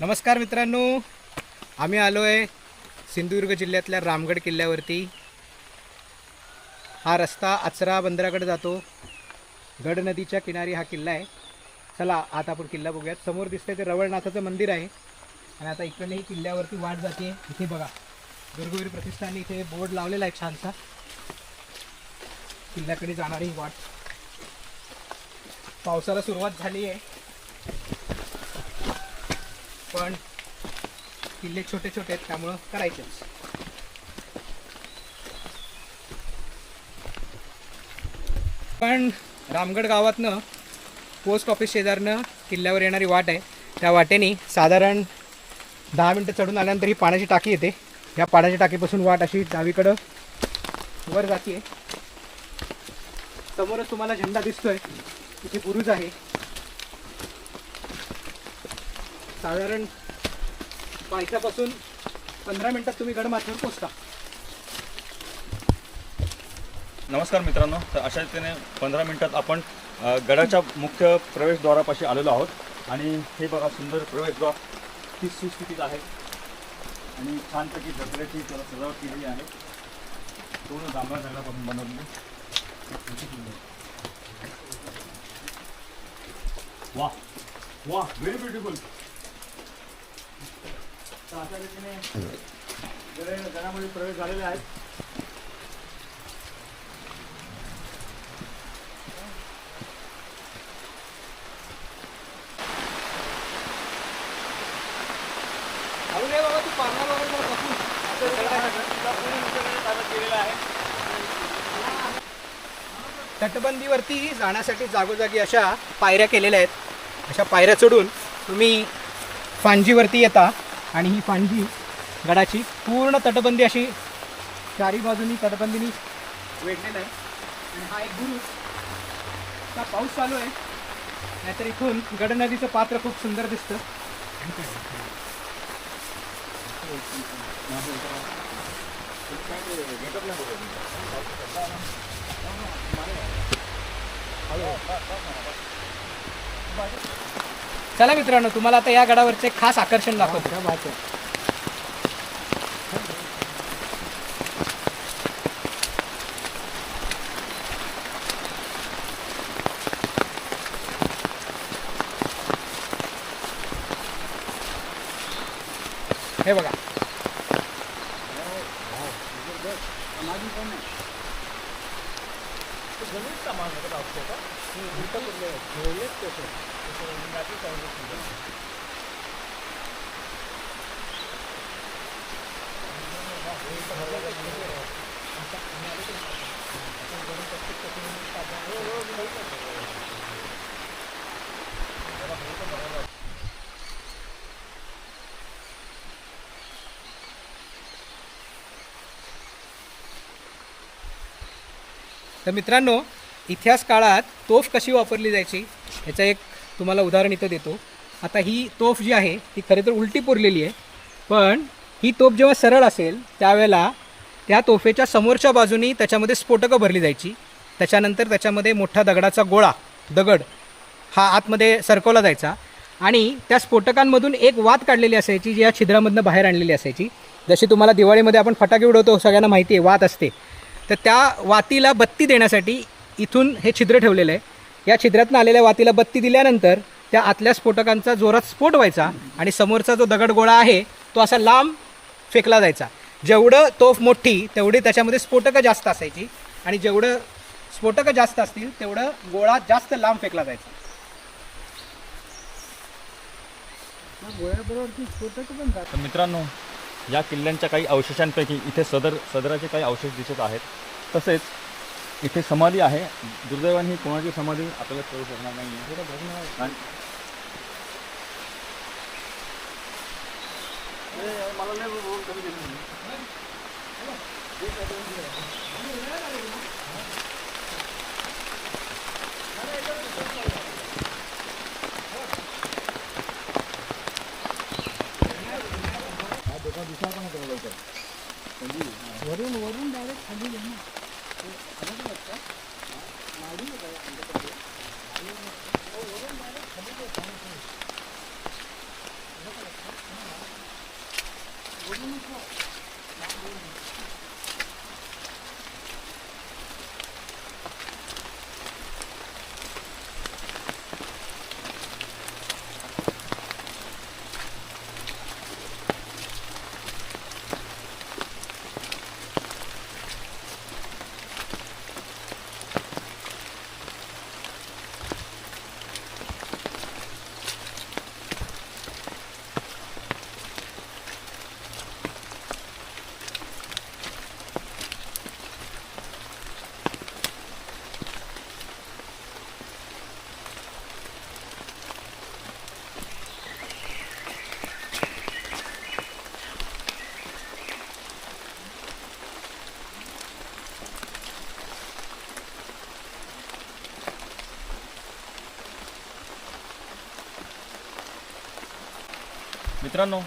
नमस्कार मित्रांनो आम्ही आलो आहे सिंधुदुर्ग जिल्ह्यातल्या रामगड किल्ल्यावरती. हा रस्ता आचरा बंदराकडे जातो. गड नदीच्या किनारी हा किल्ला आहे. चला आता आपण किल्ला बघूयात. समोर दिसतंय ते रवळनाथाचं मंदिर आहे. आणि आता इकडे किल्ल्यावरती वाट जाते. इथे बघा दुर्गवीर प्रतिष्ठानने इथे बोर्ड लावलेला आहे छानसा. किल्ल्याकडे जाणारी वाट. पावसाला सुरुवात झाली आहे. पण किल्ले छोटे छोटे आहेत त्यामुळं करायचेच. पण रामगड गावातनं पोस्ट ऑफिस शेजारनं किल्ल्यावर येणारी वाट आहे. त्या वाटेने साधारण दहा मिनटं चढून आल्यानंतर ही पाण्याची टाकी येते. या पाण्याच्या टाकीपासून वाट अशी डावीकडं वर जाते समोरच तुम्हाला झेंडा दिसतोय. इथे बुरुज आहे. साधारण पायथ्यापासून पंधरा मिनिटात तुम्ही गडमाथ्यावर पोचता. नमस्कार मित्रांनो तर अशा रीतीने पंधरा मिनिटात आपण गडाच्या मुख्य प्रवेशद्वारापाशी आलेलो आहोत. आणि हे बघा सुंदर प्रवेशद्वार ही सुस्थितीत आहे. आणि छानपैकी दसऱ्याची त्याला सजावट केलेली आहे. पूर्ण जांभळा दगडापासून बनवलेली वा वा व्हेरी ब्युटिफुल तर अशा रीतीने गड- प्रवेश झालेले आहेत अरे तू पारणावर जरा तटबंदीवरती जाण्यासाठी जागोजागी अशा पायऱ्या केलेल्या आहेत. अशा पायऱ्या चढून तुम्ही फांजीवरती येता. आणि ही फांदी गडाची पूर्ण तटबंदी अशी चारी बाजूनी तटबंदीनी वेढलेलं आहे. आणि हा एक गुरु. का पाऊस चालू आहे. नाहीतर इथून गड नदीचं पात्र खूप सुंदर दिसतं. चला मित्रांनो तुम्हाला आता या गडावरचे खास आकर्षण दाखवतो. हे बघा. जमीन समानता आवश्यक उपकरणे घेऊनच तसं तसं लिंगाची संरक्षण हो हो तर मित्रांनो इतिहास काळात तोफ कशी वापरली जायची याचं एक तुम्हाला उदाहरण इथं देतो. आता ही तोफ जी आहे ती खरे तर उलटी पुरलेली आहे पण ही तोफ जेव्हा सरळ असेल त्यावेळेला त्या तोफेच्या समोरच्या बाजूनी त्याच्यामध्ये स्फोटकं भरली जायची. त्याच्यानंतर त्याच्यामध्ये मोठा दगडाचा गोळा दगड हा आतमध्ये सरकवला जायचा. आणि त्या स्फोटकांमधून एक वात काढलेली असायची जी या छिद्रामधनं बाहेर आणलेली असायची. जशी तुम्हाला दिवाळीमध्ये आपण फटाके उडवतो सगळ्यांना माहिती आहे वात असते. तर त्या वातीला बत्ती देण्यासाठी इथून हे छिद्र ठेवलेलं आहे. या छिद्रातनं आलेल्या वातीला बत्ती दिल्यानंतर त्या आतल्या स्फोटकांचा जोरात स्फोट व्हायचा आणि समोरचा जो दगडगोळा आहे तो असा लांब फेकला जायचा. जेवढं तोफ मोठी तेवढी त्याच्यामध्ये स्फोटकं जास्त असायची आणि जेवढं स्फोटकं जास्त असतील तेवढं गोळा जास्त लांब फेकला जायचा. तर मित्रांनो या किल्ल्यांच्या काही अवशेषांपैकी इथे सदर सदराचे काही अवशेष दिसत आहेत. तसेच इथे समाधी आहे. दुर्दैवाने ही कोणाची समाधी आपल्याला कळू शकणार नाही. मला अगर दूसरा कौन करेगा इधर वरुण वरुण डायरेक्ट खाली है ना अलग लगता है मालूम है क्या अंदर का वरुण डायरेक्ट खाली है खाली है अलग लगता है वरुण को मित्रांनो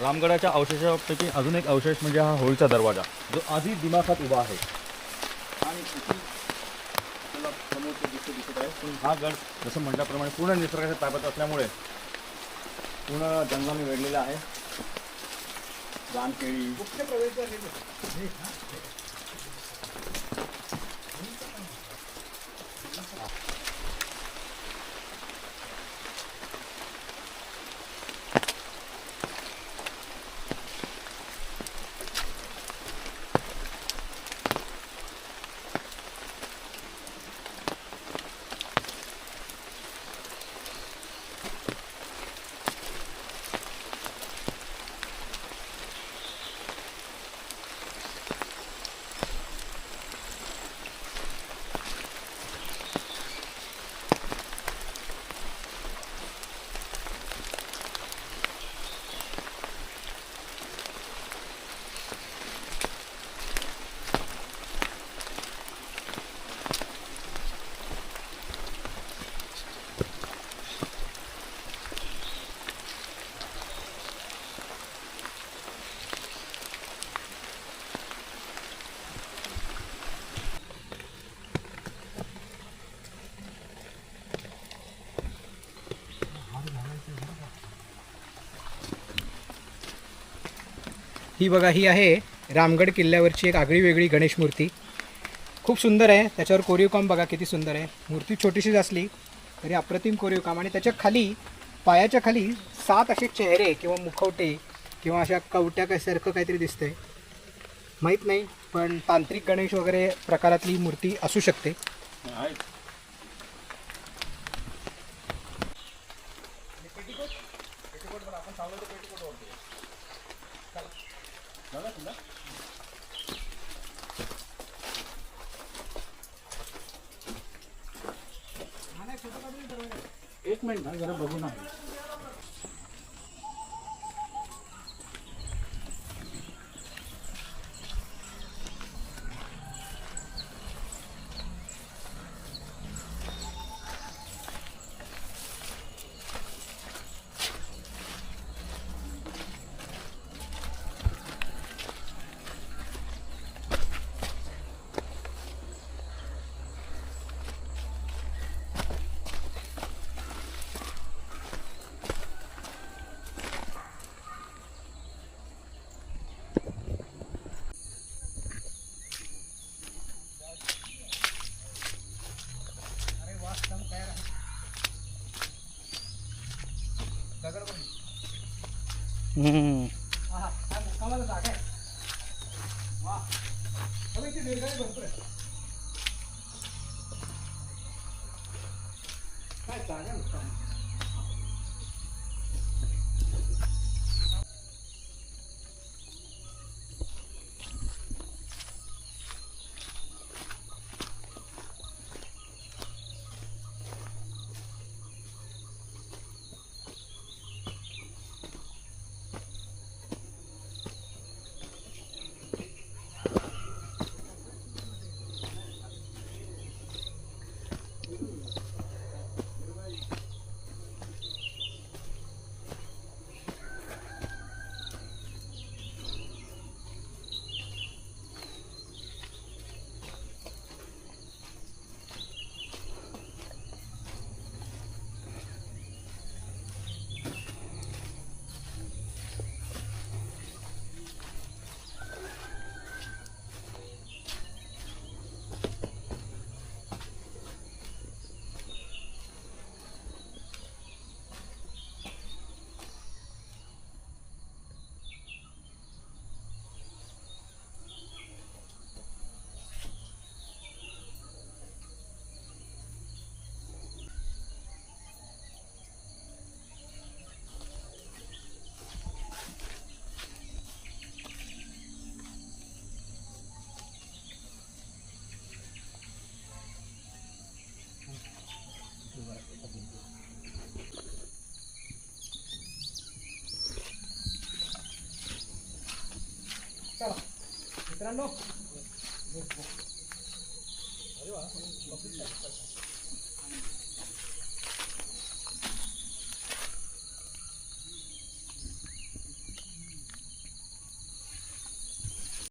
रामगडाच्या अवशेषापैकी अजून एक अवशेष म्हणजे हा होळीचा दरवाजा जो आधी दिमाखात उभा आहे. आणि आपल्याला दृश्य दिसत आहे. पण हा गड जसं म्हटल्याप्रमाणे पूर्ण निसर्गाच्या ताब्यात असल्यामुळे पूर्ण जंगलाने वेढलेला आहे. रानकेळी. मुख्य प्रवेशद्वार ही बघा ही आहे रामगड किल्ल्यावरची एक आगळी वेगळी गणेश मूर्ती. खूप सुंदर आहे. त्याच्यावर कोरीव काम बघा किती सुंदर आहे. मूर्ती छोटीशीच असली तरी अप्रतिम कोरीव काम आणि त्याच्याखाली पायाच्या खाली सात असे चेहरे किंवा मुखवटे किंवा अशा कवट्या काय काहीतरी दिसतंय. माहीत नाही पण तांत्रिक गणेश वगैरे प्रकारातली मूर्ती असू शकते. एक मिनिट जरा बघू ना. आहा, काय मुक्कामाला जागा चला. मित्रांनो.